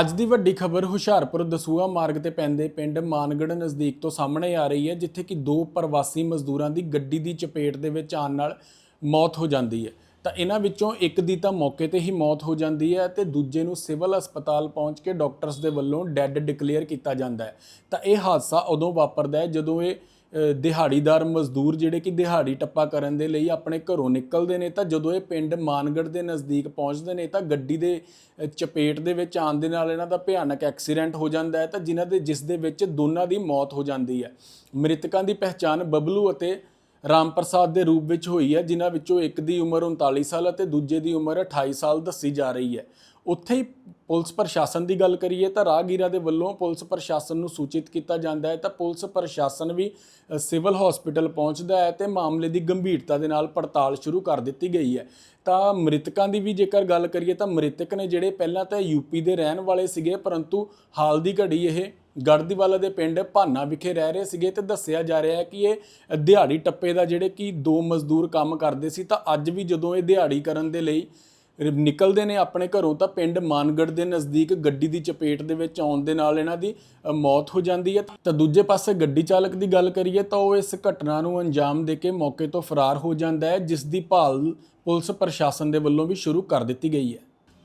ਅੱਜ ਦੀ ਵੱਡੀ ਖਬਰ ਹੁਸ਼ਿਆਰਪੁਰ ਦਸੂਆ ਮਾਰਗ ਤੇ ਪੈਂਦੇ ਪਿੰਡ ਮਾਨਗੜ ਨਜ਼ਦੀਕ ਤੋਂ ਸਾਹਮਣੇ ਆ ਰਹੀ ਹੈ, ਜਿੱਥੇ ਕਿ ਦੋ ਪ੍ਰਵਾਸੀ ਮਜ਼ਦੂਰਾਂ ਦੀ ਗੱਡੀ ਦੀ ਚਪੇਟ ਦੇ ਵਿੱਚ ਆਉਣ ਨਾਲ ਮੌਤ ਹੋ ਜਾਂਦੀ ਹੈ। ਤਾਂ ਇਹਨਾਂ ਵਿੱਚੋਂ ਇੱਕ ਦੀ ਤਾਂ ਮੌਕੇ ਤੇ ਹੀ ਮੌਤ ਹੋ ਜਾਂਦੀ ਹੈ ਤੇ ਦੂਜੇ ਨੂੰ ਸਿਵਲ ਹਸਪਤਾਲ ਪਹੁੰਚ ਕੇ ਡਾਕਟਰਸ ਦੇ ਵੱਲੋਂ ਡੈੱਡ ਡਿਕਲੇਅਰ ਕੀਤਾ ਜਾਂਦਾ ਹੈ। ਤਾਂ ਇਹ ਹਾਦਸਾ ਉਦੋਂ ਵਾਪਰਦਾ ਹੈ ਜਦੋਂ ਇਹ ਦਿਹਾੜੀਦਾਰ ਮਜ਼ਦੂਰ ਜਿਹੜੇ ਕਿ ਦਿਹਾੜੀ ਟੱਪਾ ਕਰਨ ਦੇ ਲਈ ਆਪਣੇ ਘਰੋਂ ਨਿਕਲਦੇ ਨੇ, ਤਾਂ ਜਦੋਂ ਇਹ ਪਿੰਡ ਮਾਨਗੜ ਦੇ ਨਜ਼ਦੀਕ ਪਹੁੰਚਦੇ ਨੇ, ਤਾਂ ਗੱਡੀ ਦੇ ਚਪੇਟ ਦੇ ਵਿੱਚ ਆਉਣ ਦੇ ਨਾਲ ਇਹਨਾਂ ਦਾ ਭਿਆਨਕ ਐਕਸੀਡੈਂਟ ਹੋ ਜਾਂਦਾ ਹੈ, ਤਾਂ ਜਿਨ੍ਹਾਂ ਦੇ, ਜਿਸ ਦੇ ਵਿੱਚ ਦੋਨਾਂ ਦੀ ਮੌਤ ਹੋ ਜਾਂਦੀ ਹੈ। ਮ੍ਰਿਤਕਾਂ ਦੀ ਪਹਿਚਾਣ ਬਬਲੂ ਅਤੇ ਰਾਮ ਪ੍ਰਸਾਦ ਦੇ ਰੂਪ ਵਿੱਚ ਹੋਈ ਹੈ, ਜਿਨ੍ਹਾਂ ਵਿੱਚੋਂ ਇੱਕ ਦੀ ਉਮਰ 39 ਸਾਲ ਅਤੇ ਦੂਜੇ ਦੀ ਉਮਰ 28 ਸਾਲ ਦੱਸੀ ਜਾ ਰਹੀ ਹੈ। ਉੱਥੇ ਹੀ ਪੁਲਿਸ ਪ੍ਰਸ਼ਾਸਨ ਦੀ ਗੱਲ ਕਰੀਏ ਤਾਂ ਰਾਹਗੀਰਾਂ ਦੇ ਵੱਲੋਂ ਪੁਲਿਸ ਪ੍ਰਸ਼ਾਸਨ ਨੂੰ ਸੂਚਿਤ ਕੀਤਾ ਜਾਂਦਾ ਹੈ ਤਾਂ ਪੁਲਿਸ ਪ੍ਰਸ਼ਾਸਨ ਵੀ ਸਿਵਲ ਹਸਪੀਟਲ ਪਹੁੰਚਦਾ ਹੈ ਤੇ ਮਾਮਲੇ ਦੀ ਗੰਭੀਰਤਾ ਦੇ ਨਾਲ ਪੜਤਾਲ ਸ਼ੁਰੂ ਕਰ ਦਿੱਤੀ ਗਈ ਹੈ। ਤਾਂ ਮ੍ਰਿਤਕਾਂ ਦੀ ਵੀ ਜੇਕਰ ਗੱਲ ਕਰੀਏ ਤਾਂ ਮ੍ਰਿਤਕ ਨੇ ਜਿਹੜੇ ਪਹਿਲਾਂ ਤਾਂ ਯੂਪੀ ਦੇ ਰਹਿਣ ਵਾਲੇ ਸੀਗੇ, ਪਰੰਤੂ ਹਾਲ ਦੀ ਘੜੀ ਇਹ ਗੜਦੀਵਾਲਾ ਦੇ ਪਿੰਡ ਭਾਨਾ ਵਿਖੇ ਰਹਿ ਰਹੇ ਸੀਗੇ ਤੇ ਦੱਸਿਆ ਜਾ ਰਿਹਾ ਹੈ ਕਿ ਇਹ ਦਿਹਾੜੀ ਟੱਪੇ ਦਾ ਜਿਹੜੇ ਕਿ ਦੋ ਮਜ਼ਦੂਰ ਕੰਮ ਕਰਦੇ ਸੀ, ਤਾਂ ਅੱਜ ਵੀ ਜਦੋਂ ਇਹ ਦਿਹਾੜੀ ਕਰਨ ਦੇ ਲਈ ਨਿਕਲਦੇ ਨੇ ਆਪਣੇ ਘਰੋਂ, ਤਾਂ ਪਿੰਡ ਮਾਨਗੜ ਦੇ ਨਜ਼ਦੀਕ ਗੱਡੀ ਦੀ ਚਪੇਟ ਦੇ ਵਿੱਚ ਆਉਣ ਦੇ ਨਾਲ ਇਹਨਾਂ ਦੀ ਮੌਤ ਹੋ ਜਾਂਦੀ ਹੈ। ਤਾਂ ਦੂਜੇ ਪਾਸੇ ਗੱਡੀ ਚਾਲਕ ਦੀ ਗੱਲ ਕਰੀਏ, ਤਾਂ ਉਹ ਇਸ ਘਟਨਾ ਨੂੰ ਅੰਜਾਮ ਦੇ ਕੇ ਮੌਕੇ ਤੋਂ ਫਰਾਰ ਹੋ ਜਾਂਦਾ ਹੈ, ਜਿਸ ਦੀ ਭਾਲ ਪੁਲਿਸ ਪ੍ਰਸ਼ਾਸਨ ਦੇ ਵੱਲੋਂ ਵੀ ਸ਼ੁਰੂ ਕਰ ਦਿੱਤੀ ਗਈ ਹੈ।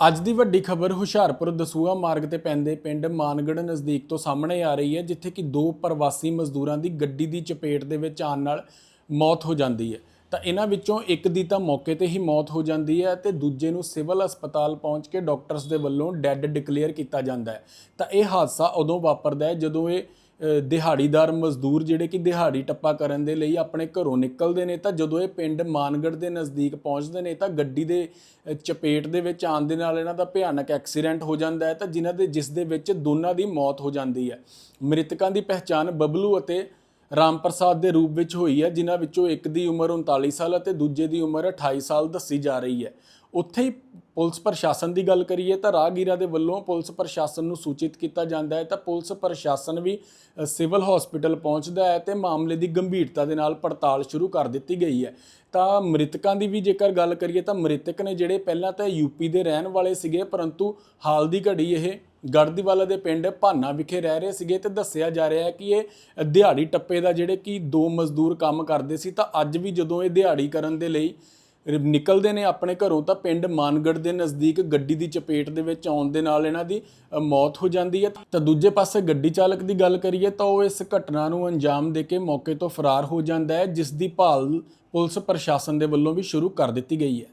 ਅੱਜ ਦੀ ਵੱਡੀ ਖਬਰ ਹੁਸ਼ਿਆਰਪੁਰ ਦਸੂਆ ਮਾਰਗ ਤੇ ਪੈਂਦੇ ਪਿੰਡ ਮਾਨਗੜ ਨਜ਼ਦੀਕ ਤੋਂ ਸਾਹਮਣੇ ਆ ਰਹੀ ਹੈ, ਜਿੱਥੇ ਕਿ ਦੋ ਪ੍ਰਵਾਸੀ ਮਜ਼ਦੂਰਾਂ ਦੀ ਗੱਡੀ ਦੀ ਚਪੇਟ ਦੇ ਵਿੱਚ ਆਉਣ ਨਾਲ ਮੌਤ ਹੋ ਜਾਂਦੀ ਹੈ। ਤਾਂ ਇਹਨਾਂ ਵਿੱਚੋਂ ਇੱਕ ਦੀ ਤਾਂ ਮੌਕੇ ਤੇ ਹੀ ਮੌਤ ਹੋ ਜਾਂਦੀ ਹੈ ਤੇ ਦੂਜੇ ਨੂੰ ਸਿਵਲ ਹਸਪਤਾਲ ਪਹੁੰਚ ਕੇ ਡਾਕਟਰਸ ਦੇ ਵੱਲੋਂ ਡੈੱਡ ਡਿਕਲੇਅਰ ਕੀਤਾ ਜਾਂਦਾ ਹੈ। ਤਾਂ ਇਹ ਹਾਦਸਾ ਉਦੋਂ ਵਾਪਰਦਾ ਹੈ ਜਦੋਂ ਇਹ ਦਿਹਾੜੀਦਾਰ ਮਜ਼ਦੂਰ ਜਿਹੜੇ ਕਿ ਦਿਹਾੜੀ ਟੱਪਾ ਕਰਨ ਦੇ ਲਈ ਆਪਣੇ ਘਰੋਂ ਨਿਕਲਦੇ ਨੇ, ਤਾਂ ਜਦੋਂ ਇਹ ਪਿੰਡ ਮਾਨਗੜ ਦੇ ਨਜ਼ਦੀਕ ਪਹੁੰਚਦੇ ਨੇ, ਤਾਂ ਗੱਡੀ ਦੇ ਚਪੇਟ ਦੇ ਵਿੱਚ ਆਉਣ ਦੇ ਨਾਲ ਇਹਨਾਂ ਦਾ ਭਿਆਨਕ ਐਕਸੀਡੈਂਟ ਹੋ ਜਾਂਦਾ ਹੈ, ਤਾਂ ਜਿਨ੍ਹਾਂ ਦੇ, ਜਿਸ ਦੇ ਵਿੱਚ ਦੋਨਾਂ ਦੀ ਮੌਤ ਹੋ ਜਾਂਦੀ ਹੈ। ਮ੍ਰਿਤਕਾਂ ਦੀ ਪਹਿਚਾਣ ਬਬਲੂ ਅਤੇ ਰਾਮ ਪ੍ਰਸਾਦ ਦੇ ਰੂਪ ਵਿੱਚ ਹੋਈ ਹੈ, ਜਿਨ੍ਹਾਂ ਵਿੱਚੋਂ ਇੱਕ ਦੀ ਉਮਰ 39 ਸਾਲ ਅਤੇ ਦੂਜੇ ਦੀ ਉਮਰ 28 ਸਾਲ ਦੱਸੀ ਜਾ ਰਹੀ ਹੈ। ਉੱਥੇ ਹੀ ਪੁਲਿਸ ਪ੍ਰਸ਼ਾਸਨ ਦੀ ਗੱਲ ਕਰੀਏ ਤਾਂ ਰਾਹਗੀਰਾਂ ਦੇ ਵੱਲੋਂ ਪੁਲਿਸ ਪ੍ਰਸ਼ਾਸਨ ਨੂੰ ਸੂਚਿਤ ਕੀਤਾ ਜਾਂਦਾ ਹੈ ਤਾਂ ਪੁਲਿਸ ਪ੍ਰਸ਼ਾਸਨ ਵੀ ਸਿਵਲ ਹਸਪੀਟਲ ਪਹੁੰਚਦਾ ਹੈ ਤੇ ਮਾਮਲੇ ਦੀ ਗੰਭੀਰਤਾ ਦੇ ਨਾਲ ਪੜਤਾਲ ਸ਼ੁਰੂ ਕਰ ਦਿੱਤੀ ਗਈ ਹੈ। ਤਾਂ ਮ੍ਰਿਤਕਾਂ ਦੀ ਵੀ ਜੇਕਰ ਗੱਲ ਕਰੀਏ ਤਾਂ ਮ੍ਰਿਤਕ ਨੇ ਜਿਹੜੇ ਪਹਿਲਾਂ ਤਾਂ ਯੂਪੀ ਦੇ ਰਹਿਣ ਵਾਲੇ ਸੀਗੇ ਪਰੰਤੂ ਹਾਲ ਦੀ ਘੜੀ ਇਹ ਗੜਦੀਵਾਲਾ ਦੇ ਪਿੰਡ ਭਾਨਾ ਵਿਖੇ ਰਹਿ ਰਹੇ ਸੀਗੇ ਤੇ ਦੱਸਿਆ ਜਾ ਰਿਹਾ ਹੈ ਕਿ ਇਹ ਦਿਹਾੜੀ ਟੱਪੇ ਦਾ ਜਿਹੜੇ ਕਿ ਦੋ ਮਜ਼ਦੂਰ ਕੰਮ ਕਰਦੇ ਸੀ ਤਾਂ ਅੱਜ ਵੀ ਜਦੋਂ ਇਹ ਦਿਹਾੜੀ ਕਰਨ ਦੇ ਲਈ ਨਿਕਲਦੇ ਨੇ ਆਪਣੇ ਘਰੋਂ, ਤਾਂ ਪਿੰਡ ਮਾਨਗੜ ਦੇ ਨਜ਼ਦੀਕ ਗੱਡੀ ਦੀ ਚਪੇਟ ਦੇ ਵਿੱਚ ਆਉਣ ਦੇ ਨਾਲ ਇਹਨਾਂ ਦੀ ਮੌਤ ਹੋ ਜਾਂਦੀ ਹੈ। ਤਾਂ ਦੂਜੇ ਪਾਸੇ ਗੱਡੀ ਚਾਲਕ ਦੀ ਗੱਲ ਕਰੀਏ, ਤਾਂ ਉਹ ਇਸ ਘਟਨਾ ਨੂੰ ਅੰਜਾਮ ਦੇ ਕੇ ਮੌਕੇ ਤੋਂ ਫਰਾਰ ਹੋ ਜਾਂਦਾ ਹੈ, ਜਿਸ ਦੀ ਭਾਲ ਪੁਲਿਸ ਪ੍ਰਸ਼ਾਸਨ ਦੇ ਵੱਲੋਂ ਵੀ ਸ਼ੁਰੂ ਕਰ ਦਿੱਤੀ ਗਈ ਹੈ।